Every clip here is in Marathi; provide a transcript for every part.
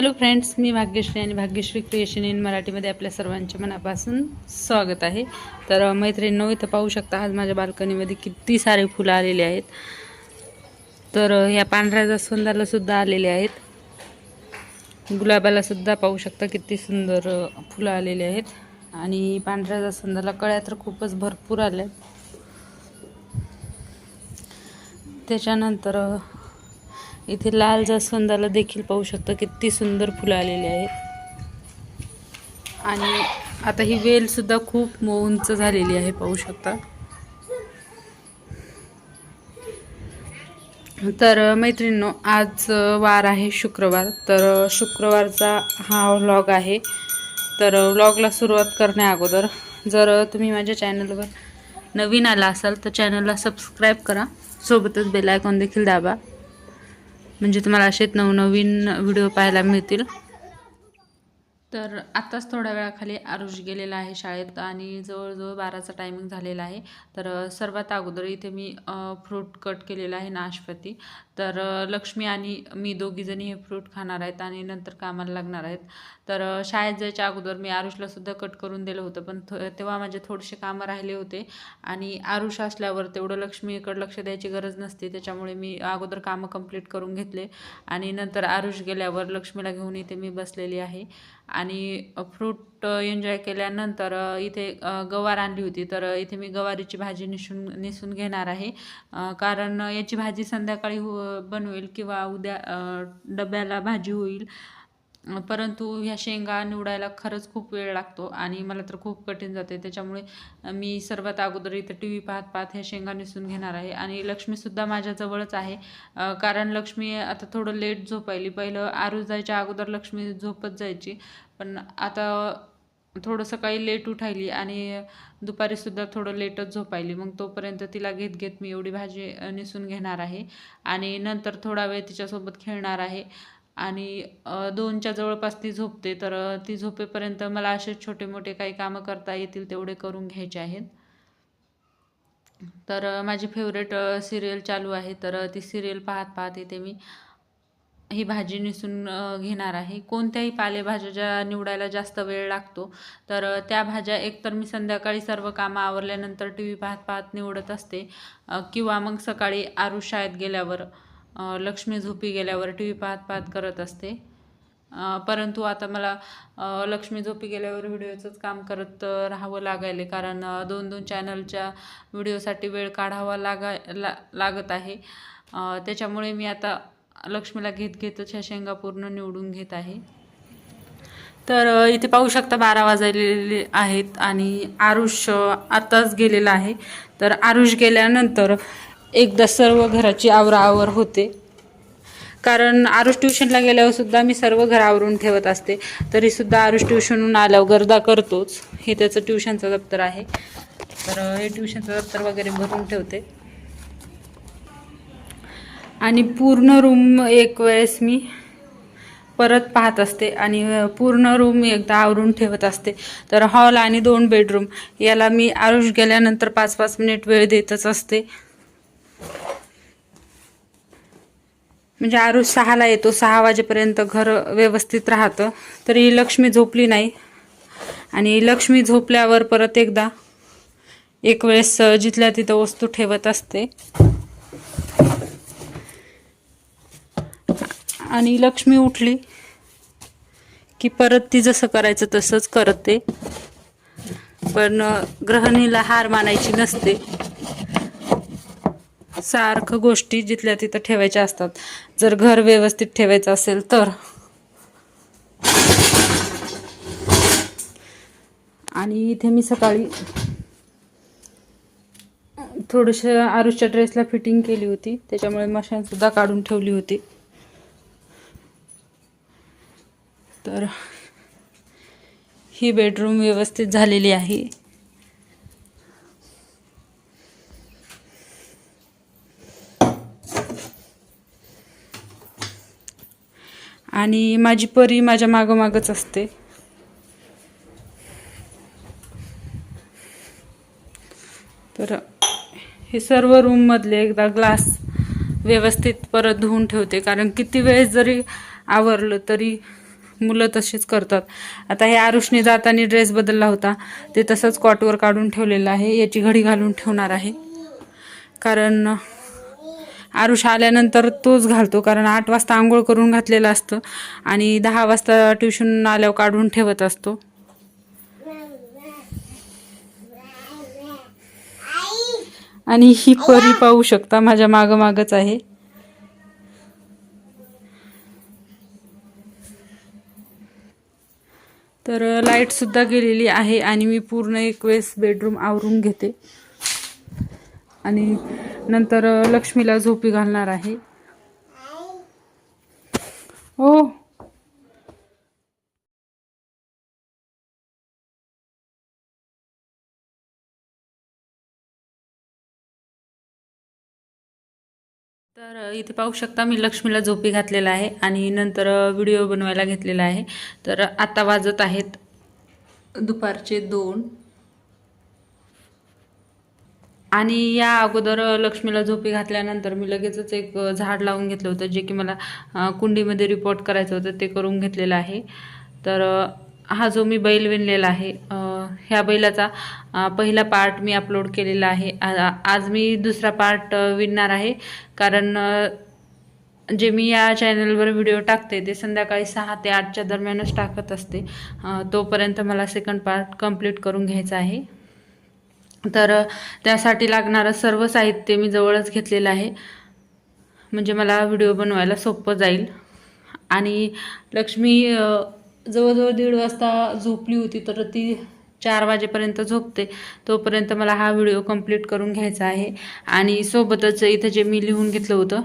हॅलो फ्रेंड्स मी भाग्यश्री आणि भाग्यश्री क्रिएशन इन मराठीमध्ये आपल्या सर्वांच्या मनापासून स्वागत आहे. तर मैत्रिणींनो इथं पाहू शकता आज माझ्या बाल्कनीमध्ये किती सारे फुलं आलेले आहेत. तर ह्या पांढऱ्या जास्वंदाला सुद्धा आलेले आहेत. गुलाबाला सुद्धा पाहू शकता किती सुंदर फुलं आलेली आहेत. आणि पांढऱ्या जास्वंदाला कळ्या तर खूपच भरपूर आल्या त्याच्यानंतर इथे लाल जास्वंदाला देखील पाहू शकता किती सुंदर फुलं आलेली आहेत. आणि आता ही वेलसुद्धा खूप मो- उंच झालेली आहे पाहू शकता. तर मैत्रिणींनो आज वार आहे शुक्रवार. तर शुक्रवारचा हा व्लॉग आहे. तर व्लॉगला सुरुवात करण्या अगोदर जर तुम्ही माझ्या चॅनलवर नवीन आला असाल तर चॅनलला सबस्क्राईब करा. सोबतच बेल आयकॉन देखील दाबा. म्हणजे तुम्हाला असे नवनवीन व्हिडिओ पाहायला मिळतील. तर आत्ताच थोड्या वेळाखाली आरुष गेलेला आहे शाळेत आणि जवळजवळ बाराचा टायमिंग झालेला आहे. तर सर्वात अगोदर इथे मी फ्रूट कट केलेला आहे नाशपती. तर लक्ष्मी आणि मी दोघीजणी हे फ्रूट खाणार आहेत आणि नंतर कामाला लागणार आहेत. तर शाळेत जायच्या अगोदर मी आरुषलासुद्धा कट करून दिलं होतं पण तेव्हा माझे थोडेसे कामं राहिले होते आणि आरुष असल्यावर तेवढं लक्ष्मीकडे लक्ष द्यायची गरज नसते त्याच्यामुळे मी अगोदर कामं कंप्लीट करून घेतले आणि नंतर आरुष गेल्यावर लक्ष्मीला घेऊन इथे मी बसलेली आहे. आणि फ्रूट एन्जॉय केल्यानंतर इथे गवार आणली होती. तर इथे मी गवारीची भाजी निसून निसून घेणार आहे. कारण याची भाजी संध्याकाळी हो बनवेल किंवा उद्या डब्याला भाजी होईल. परंतु ह्या शेंगा निवडायला खरंच खूप वेळ लागतो आणि मला तर खूप कठीण जाते. त्याच्यामुळे मी सर्वात अगोदर इथं टी व्ही पाहत पाहत ह्या शेंगा निसून घेणार आहे आणि लक्ष्मीसुद्धा माझ्याजवळच आहे. कारण लक्ष्मी आता थोडं लेट झोपायली. पहिलं आरू जायच्या अगोदर लक्ष्मी झोपत जायची. पण आता थोडं सकाळी लेट उठायली आणि दुपारीसुद्धा थोडं लेटच झोपायली. मग तोपर्यंत तिला घेत घेत मी एवढी भाजी निसून घेणार आहे. आणि नंतर थोडा वेळ तिच्यासोबत खेळणार आहे. आणि दोनच्या जवळपास ती झोपते. तर ती झोपेपर्यंत मला असे छोटे मोठे काही कामं करता येतील तेवढे करून घ्यायचे आहेत. तर माझी फेवरेट सिरियल चालू आहे. तर ती सिरियल पाहत पाहत इथे मी. ही भाजी निसून घेणार आहे. कोणत्याही पालेभाज्या ज्या निवडायला जास्त वेळ लागतो तर त्या भाज्या एकतर मी संध्याकाळी सर्व कामं आवरल्यानंतर टी व्ही पाहत पाहत निवडत असते. किंवा मग सकाळी आरू शाळेत गेल्यावर लक्ष्मी झोपी गेल्यावर टी व्ही पाहत पाहत करत असते. परंतु आता मला लक्ष्मी झोपी गेल्यावर व्हिडिओचंच काम करत राहावं लागायले. कारण दोन दोन चॅनलच्या व्हिडिओसाठी वेळ काढावा लागा ला लागत आहे. त्याच्यामुळे मी आता लक्ष्मीला घेत घेतच ह्या शेंगा पूर्ण निवडून घेत आहे. तर इथे पाहू शकता बारा वाजलेले आहेत आणि आरुष आत्ताच आताच गेलेला आहे. तर आरुष गेल्यानंतर एकदा सर्व घराची आवराआवर होते. कारण आरुष ट्युशनला गेल्यावर सुद्धा मी सर्व घर आवरून ठेवत असते. तरी सुद्धा आरुष ट्युशनहून आल्यावर गर्दा करतोच. हे त्याचं ट्युशनचं दप्तर आहे. तर हे ट्युशनचं दप्तर वगैरे भरून ठेवते. आणि पूर्ण रूम एक वेळेस मी परत पाहत असते आणि पूर्ण रूम एकदा आवरून ठेवत असते. तर हॉल आणि दोन बेडरूम याला मी आरुष गेल्यानंतर पाच पाच मिनिट वेळ देतच असते. म्हणजे आरुष सहाला येतो सहा वाजेपर्यंत घर व्यवस्थित राहतं. तरी लक्ष्मी झोपली नाही. आणि लक्ष्मी झोपल्यावर परत एकदा एक वेळेस जिथल्या तिथं वस्तू ठेवत असते. आणि लक्ष्मी उठली की परत ती जसं करायचं तसंच करते. पण ग्रहणीला हार मानायची नसते. सारखं गोष्टी जिथल्या तिथं ठेवायच्या असतात. जर घर व्यवस्थित ठेवायचं असेल तर. आणि इथे मी सकाळी थोडंसं आरुषच्या ड्रेसला फिटिंग केली होती. त्याच्यामुळे मशान सुद्धा काढून ठेवली होती. तर ही बेडरूम व्यवस्थित झालेली आहे. आणि माझी परी माझ्या मागोमागच असते. तर हे सर्व रूममधले एकदा ग्लास व्यवस्थित परत धुवून ठेवते. कारण किती वेळेस जरी आवरलं तरी मुलं तसेच करतात. आता हे आरुषने जाताना ड्रेस बदलला होता. ते तसंच कॉटवर काढून ठेवलेलं आहे. याची घडी घालून ठेवणार आहे. कारण आरुष आल्यानंतर तोच घालतो कारण आठ वाजता आंघोळ करून घातलेलं असतं आणि दहा वाजता ट्युशन आल्यावर काढून ठेवत असतो. आणि ही परी पाहू शकता माझ्या मागं मागच आहे. तर लाइट सुद्धा गेलेली आहे आणि मी पूर्ण एक वेळेस बेडरूम आवरून घेते. आणि नंतर लक्ष्मीला झोपी घालणार आहे. हो. तर इथे पाहू शकता मी लक्ष्मीला झोपी घातलेला आहे आणि नंतर व्हिडिओ बनवायला घेतलेला आहे. तर आता वाजत आहेत दुपारचे दोन. आणि या अगोदर लक्ष्मीला झोपी घातल्यानंतर मी लगेचच एक झाड लावून घेतलं होतं जे की मला कुंडीमध्ये रिपोर्ट करायचं होतं ते करून घेतलेलं आहे. तर हा जो मी बैल विणलेला आहे ह्या बैलाचा पहिला पार्ट मी अपलोड केलेला आहे. आज मी दुसरा पार्ट विणणार आहे. कारण जे मी या चॅनलवर व्हिडिओ टाकते ते संध्याकाळी सहा ते आठच्या दरम्यानच टाकत असते. तोपर्यंत मला सेकंड पार्ट कंप्लीट करून घ्यायचा आहे. तर त्यासाठी लागणारं सर्व साहित्य मी जवळच घेतलेलं आहे. म्हणजे मला व्हिडिओ बनवायला सोपं जाईल. आणि लक्ष्मी जवळजवळ दीड वाजता झोपली होती तर ती चार वाजेपर्यंत झोपते. तोपर्यंत मला हा व्हिडिओ कंप्लीट करून घ्यायचा आहे. आणि सोबतच इथं जे मी लिहून घेतलं होतं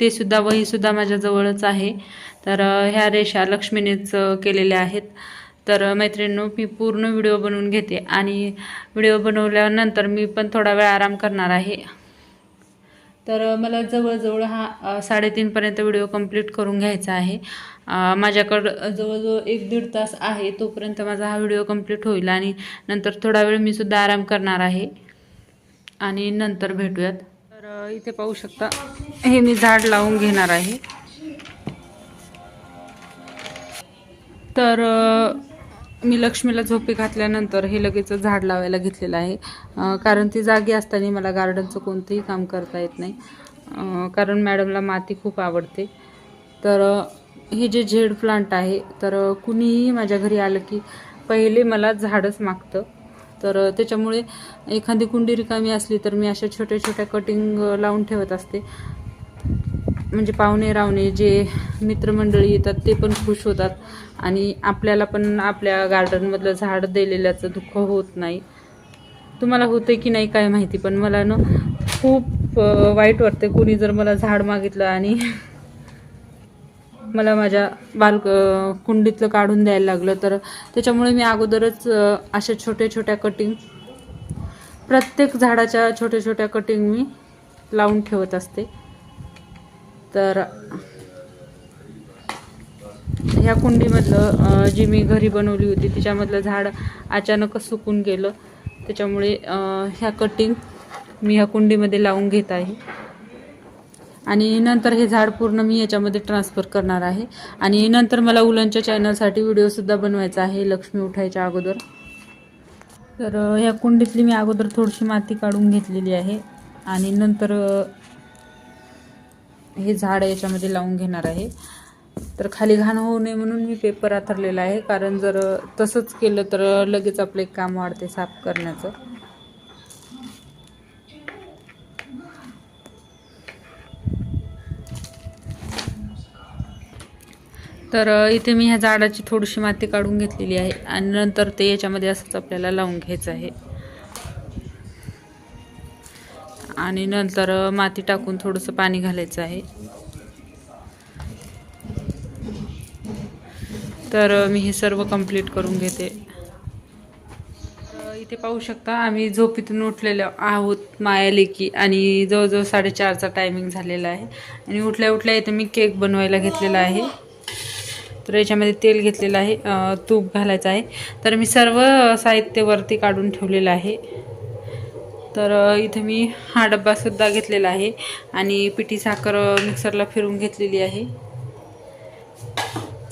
ते सुद्धा वहीसुद्धा माझ्याजवळच आहे. तर ह्या रेषा लक्ष्मीनेच केलेल्या आहेत. तर अ, मैत्रिणींनो मी पूर्ण व्हिडिओ बनवून घेते आणि व्हिडिओ बनवल्यानंतर मी पण थोडा वेळ आराम करणार आहे. तर मला जवळजवळ हा साडेतीनपर्यंत व्हिडिओ कंप्लीट करून घ्यायचा आहे. माझ्याकडं जवळजवळ एक दीड तास आहे तोपर्यंत माझा हा व्हिडिओ कंप्लीट होईल आणि नंतर थोडा वेळ मी सुद्धा आराम करणार आहे. आणि नंतर भेटूयात. तर इथे पाहू शकता हे मी झाड लावून घेणार आहे. तर मी लक्ष्मीला झोपी घातल्यानंतर हे लगेच झाड लावायला घेतलेलं आहे. कारण ती जागी असताना मला गार्डनचं कोणतंही काम करता येत नाही. कारण मॅडमला माती खूप आवडते. तर हे जे झेड प्लांट आहे तर कुणीही माझ्या घरी आलं की पहिले मला झाडच मागतं. तर त्याच्यामुळे एखादी कुंडी रिकामी असली तर मी अशा छोट्या छोट्या कटिंग लावून ठेवत असते. म्हणजे पाहुणे रावणे जे मित्रमंडळी येतात ते पण खुश होतात. आणि आपल्याला पण आपल्या गार्डनमधलं झाड दिलेल्याचं दुःख होत नाही. तुम्हाला होते की नाही काय माहिती पण मला ना खूप वाईट वाटते कोणी जर मला झाड मागितलं आणि मला माझ्या बालक कुंडीतलं काढून द्यायला लागलं तर त्याच्यामुळे मी अगोदरच अशा छोट्या छोट्या कटिंग प्रत्येक झाडाच्या छोट्या छोट्या कटिंग मी लावून ठेवत असते. तर ह्या कुंडीमधलं जी मी घरी बनवली होती तिच्यामधलं झाड अचानकच सुकून गेलं. त्याच्यामुळे ह्या कटिंग मी ह्या कुंडीमध्ये लावून घेत आहे. आणि नंतर हे झाड पूर्ण मी याच्यामध्ये ट्रान्सफर करणार आहे. आणि नंतर मला उलनच्या चॅनलसाठी व्हिडिओसुद्धा बनवायचा आहे लक्ष्मी उठायच्या अगोदर. तर ह्या कुंडीतली मी अगोदर थोडीशी माती काढून घेतलेली आहे. आणि नंतर हे झाड याच्यामध्ये लावून घेणार आहे. तर खाली घाण होऊ नये म्हणून मी पेपर आथरलेला आहे. कारण जर तसंच केलं तर लगेच आपलं एक काम वाढते साफ करण्याचं. तर इथे मी ह्या झाडाची थोडीशी माती काढून घेतलेली आहे. आणि नंतर ते याच्यामध्ये असंच आपल्याला लावून घ्यायचं आहे. आणि नंतर माती टाकून थोडंसं पाणी घालायचं आहे. तर मी हे सर्व कंप्लीट करून घेते. इथे पाहू शकता आम्ही झोपीतून उठलेलो आहोत माया लेकी आणि जवळजवळ साडेचारचा टायमिंग झालेला आहे. आणि उठल्या उठल्या इथे मी केक बनवायला घेतलेला आहे. तर याच्यामध्ये तेल घेतलेलं आहे तूप घालायचं आहे. तर मी सर्व साहित्य वरती काढून ठेवलेलं आहे. तर इथे मी हा डब्बासुद्धा घेतलेला आहे. आणि पिठी साखर मिक्सरला फिरून घेतलेली आहे.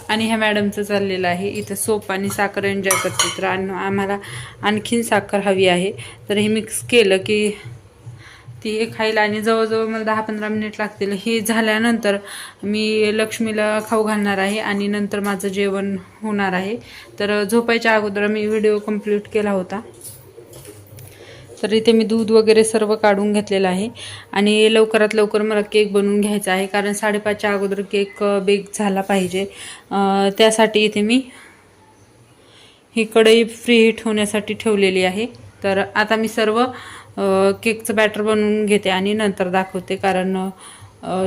आणि ह्या मॅडमचं चाललेलं आहे. इथं सोप आणि साखर एन्जॉय करते तर आम्हाला आणखीन साखर हवी आहे. तर हे मिक्स केलं की ती खायला आणि जवळजवळ मला दहा पंधरा मिनिट लागतील. हे झाल्यानंतर मी लक्ष्मीला खाऊ घालणार आहे आणि नंतर माझं जेवण होणार आहे. तर झोपायच्या अगोदर मी व्हिडिओ कंप्लीट केला होता. तर इथे मी दूध वगैरे सर्व काढून घेतलेलं आहे. आणि लवकरात लवकर मला केक बनवून घ्यायचा आहे कारण साडेपाचच्या अगोदर केक बेक झाला पाहिजे. त्यासाठी इथे मी ही कढई फ्री हीट होण्यासाठी ठेवलेली आहे. तर आता मी सर्व केकचं बॅटर बनवून घेते आणि नंतर दाखवते कारण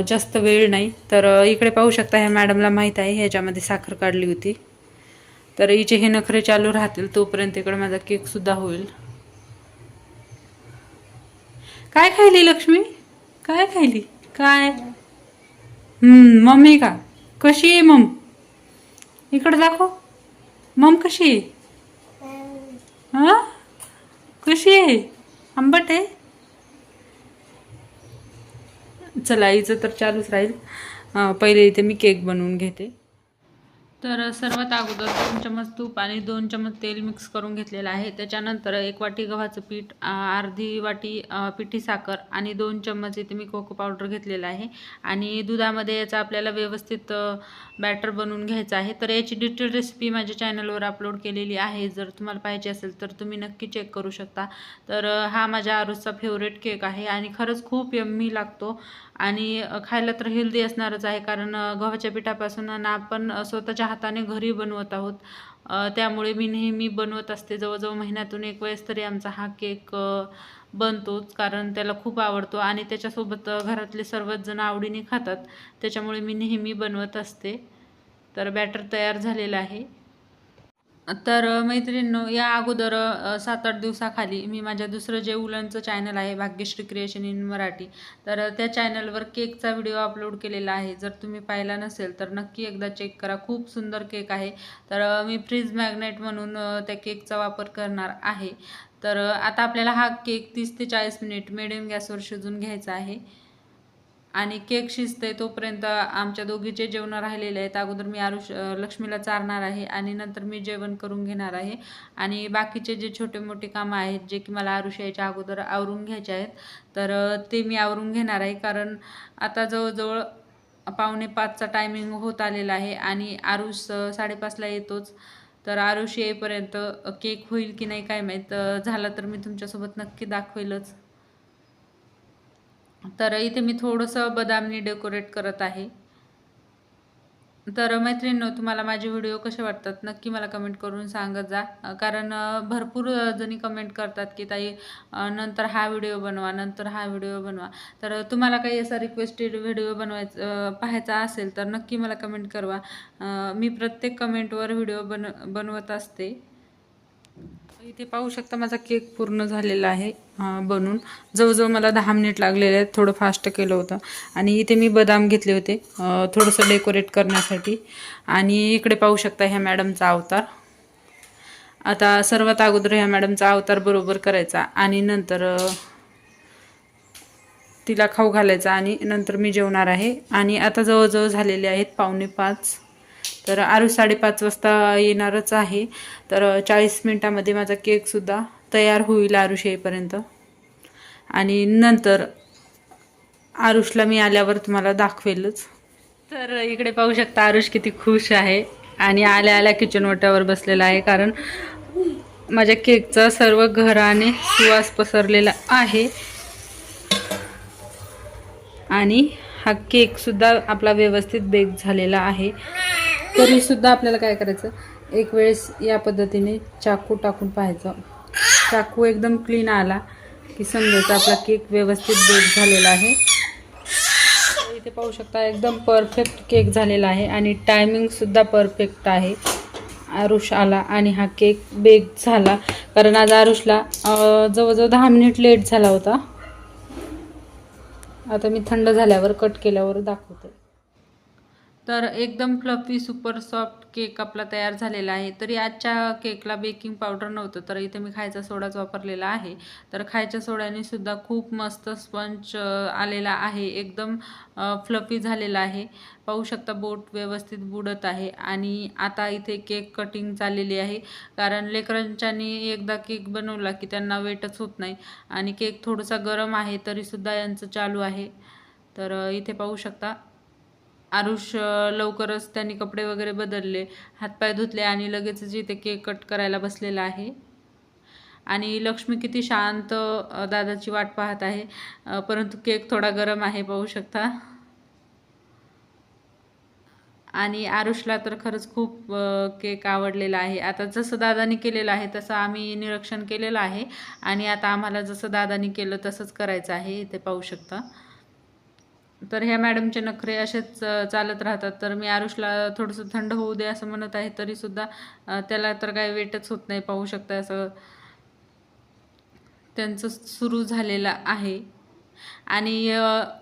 जास्त वेळ नाही. तर इकडे पाहू शकता ह्या मॅडमला माहीत आहे ह्याच्यामध्ये साखर काढली होती. तर हिचे हे नखरे चालू राहतील तोपर्यंत इकडे माझा केकसुद्धा होईल. काय खायली लक्ष्मी? काय खायली? काय? हम्म, मम्मी का? कशी आहे मम? इकडे दाखव. मम कशी आहे? हा? कशी आहे? आंबट आहे? चला हिचं तर चालूच राहील. पहिले इथे मी केक बनवून घेते. तर सर्वात अगोदर दोन चमच तूप आणि दोन चमच तेल मिक्स करून घेतलेलं आहे. त्याच्यानंतर एक वाटी गव्हाचं पीठ अर्धी वाटी पिठी साखर आणि दोन चम्मच इथे मी कोको पावडर घेतलेलं आहे. आणि दुधामध्ये याचा आपल्याला व्यवस्थित बॅटर बनवून घ्यायचं आहे. तर याची डिटेल रेसिपी माझ्या चॅनलवर अपलोड केलेली आहे. जर तुम्हाला पाहिजे असेल तर तुम्ही नक्की चेक करू शकता. तर हा माझ्या आरुजचा फेवरेट केक आहे आणि खरंच खूप यम्मी लागतो. आणि खायला तर हेल्दी असणारच आहे. कारण गव्हाच्या पिठापासून ना आपण स्वतःच्या हाताने घरी बनवत आहोत. त्यामुळे मी नेहमी बनवत असते. जवळजवळ महिन्यातून एक वेळेस तरी आमचा हा केक बनतोच कारण त्याला खूप आवडतो आणि त्याच्यासोबत घरातले सर्वच जण आवडीने खातात. त्याच्यामुळे मी नेहमी बनवत असते. तर बॅटर तयार झालेलं आहे. तर मैत्रिणींनो या अगोदर सात आठ दिवसाखाली मी माझ्या दुसरं जे उलनचं चॅनल आहे भाग्यश्री क्रिएशन इन मराठी तर त्या चॅनलवर केकचा व्हिडिओ अपलोड केलेला आहे. जर तुम्ही पाहिला नसेल तर नक्की एकदा चेक करा. खूप सुंदर केक आहे. तर मी फ्रीज मॅग्नेट म्हणून त्या केकचा वापर करणार आहे. तर आता आपल्याला हा केक तीस ते चाळीस मिनिट मिडियम गॅसवर शिजून घ्यायचा आहे. आणि केक शिजते तोपर्यंत आमच्या दोघीचे जेवण राहिलेले आहेत. अगोदर मी आरुष लक्ष्मीला चारणार आहे आणि नंतर मी जेवण करून घेणार आहे. आणि बाकीचे जे छोटे मोठे कामं आहेत जे की मला आरुष यायच्या अगोदर आवरून घ्यायचे आहेत तर ते मी आवरून घेणार आहे. कारण आता जवळजवळ पावणे पाचचा टायमिंग होत आलेला आहे आणि आरुष साडेपाचला येतोच. तर आरुष येईपर्यंत केक होईल की नाही काय माहीत झाला तर मी तुमच्यासोबत नक्की दाखवेलच. तर इथे मी थोडंसं बदामनी डेकोरेट करत आहे. तर मैत्रिणींनो तुम्हाला माझे व्हिडिओ कसे वाटतात? नक्की मला कमेंट करून सांगत जा. कारण भरपूर जणी कमेंट करतात की ताई नंतर हा व्हिडिओ बनवा नंतर हा व्हिडिओ बनवा. तर तुम्हाला काही असा रिक्वेस्टेड व्हिडिओ बनवायचा पाहायचा असेल तर नक्की मला कमेंट करवा. मी प्रत्येक कमेंटवर व्हिडिओ बन बनवत असते. इथे पाहू शकता माझा केक पूर्ण झालेला आहे बनून. जवळजवळ मला दहा मिनिट लागलेले आहेत थोडं फास्ट केलं होतं. आणि इथे मी बदाम घेतले होते थोडंसं डेकोरेट करण्यासाठी. आणि इकडे पाहू शकता ह्या मॅडमचा अवतार. आता सर्वात अगोदर ह्या मॅडमचा अवतार बरोबर करायचा आणि नंतर तिला खाऊ घालायचा आणि नंतर मी जेवणार आहे. आणि आता जवळजवळ झालेले आहेत पावणे पाच. तर आरू साडेपाच वाजता येणारच आहे. तर चाळीस मिनटामध्ये माझा केकसुद्धा तयार होईल आरुष येईपर्यंत. आणि नंतर आरुषला मी आल्यावर तुम्हाला दाखवेलच. तर इकडे पाहू शकता आरुष किती खुश आहे आणि आल्या आल्या किचन ओट्यावर बसलेला आहे. कारण माझ्या केकचा सर्व घराने सुवास पसरलेला आहे. आणि हा केकसुद्धा आपला व्यवस्थित बेक झालेला आहे. तरी सुद्धा आपल्याला काय करायचं? एक वेळेस या पद्धतीने चाकू टाकून पाहायचं. चाकू एकदम क्लीन आला की समजायचं आपला केक व्यवस्थित बेक झालेला आहे. इथे पाहू शकता एकदम परफेक्ट केक झालेला आहे आणि टायमिंगसुद्धा परफेक्ट आहे. आरुष आला आणि हा केक बेक झाला. कारण आज आरुषला जवळजवळ दहा मिनिट लेट झाला होता. आता मी थंड झाल्यावर कट केल्यावर दाखवते. तर एकदम फ्लफी सुपर सॉफ्ट केक आपला तयार झालेला आहे. तरी आजच्या केकला बेकिंग पावडर नव्हतं तर इथे मी खायचा सोडाच वापरलेला आहे. तर खायच्या सोड्याने सुद्धा खूप मस्त स्पंच आलेला आहे. एकदम फ्लफी झालेला आहे. पाहू शकता बोट व्यवस्थित बुडत आहे. आणि आता इथे केक कटिंग चाललेली आहे. कारण लेकरांच्यानी एकदा केक बनवला की त्यांना वेटच होत नाही. आणि केक थोडासा गरम आहे तरीसुद्धा यांचं चालू आहे. तर इथे पाहू शकता. आरुष लवकरच त्यांनी कपडे वगैरे बदलले. हातपाय धुतले आणि लगेचच इथे केक कट करायला बसलेला आहे. आणि लक्ष्मी किती शांत दादाची वाट पाहत आहे. परंतु केक थोडा गरम आहे पाहू शकता. आणि आरुषला तर खरंच खूप केक आवडलेला आहे. आता जसं दादानी केलेलं आहे तसं आम्ही निरीक्षण केलेलं आहे. आणि आता आम्हाला जसं दादानी केलं तसंच करायचं आहे. इथे पाहू शकता. तर ह्या मॅडमचे नखरे असेच चालत राहतात. तर मी आरुषला थोडंसं थंड होऊ दे असं म्हणत आहे तरीसुद्धा त्याला तर काही वेटच होत नाही पाहू शकता असं त्यांचं सुरू झालेलं आहे. आणि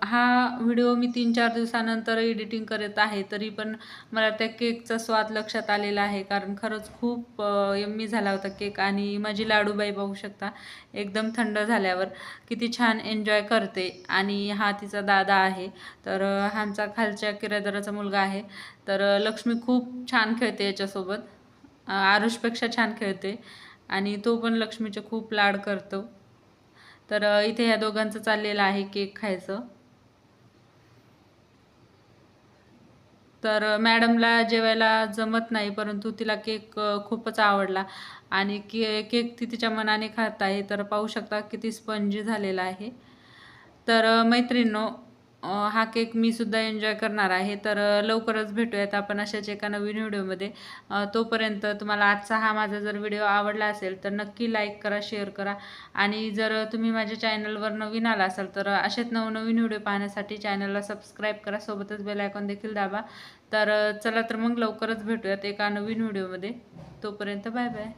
हा व्हिडिओ मी तीन चार दिवसानंतर एडिटिंग करत आहे तरी पण मला त्या केकचा स्वाद लक्षात आलेला आहे. कारण खरंच खूप यम्मी झाला होता केक आणि माझी लाडूबाई पाहू शकता एकदम थंड झाल्यावर किती छान एन्जॉय करते. आणि हा तिचा दादा आहे तर ह्यांचा खालच्या किरायदाराचा मुलगा आहे. तर लक्ष्मी खूप छान खेळते याच्यासोबत. आरुषपेक्षा छान खेळते. आणि तो पण लक्ष्मीचे खूप लाड करतो. तर इथे ह्या दोघांचं चाललेलं आहे केक खायचं. तर मॅडमला जेवायला जमत नाही परंतु तिला केक खूपच आवडला. आणि के केक ती तिच्या मनाने खात आहे. तर पाहू शकता किती स्पंजी झालेला आहे. तर अ, मैत्रिणींनो हा केक मी सुद्धा एन्जॉय करणार आहे. तर लवकरच भेटूयात आपण अशाच एका नवीन व्हिडिओमध्ये. तोपर्यंत तुम्हाला आजचा हा माझा जर व्हिडिओ आवडला असेल तर नक्की लाईक करा शेअर करा. आणि जर तुम्ही माझ्या चॅनलवर नवीन आला असाल तर असेच नवनवीन व्हिडिओ पाहण्यासाठी चॅनलला सबस्क्राईब करा. सोबतच बेल आयकॉन देखील दाबा. तर चला तर मग लवकरच भेटूयात एका नवीन व्हिडिओमध्ये. तोपर्यंत बाय बाय.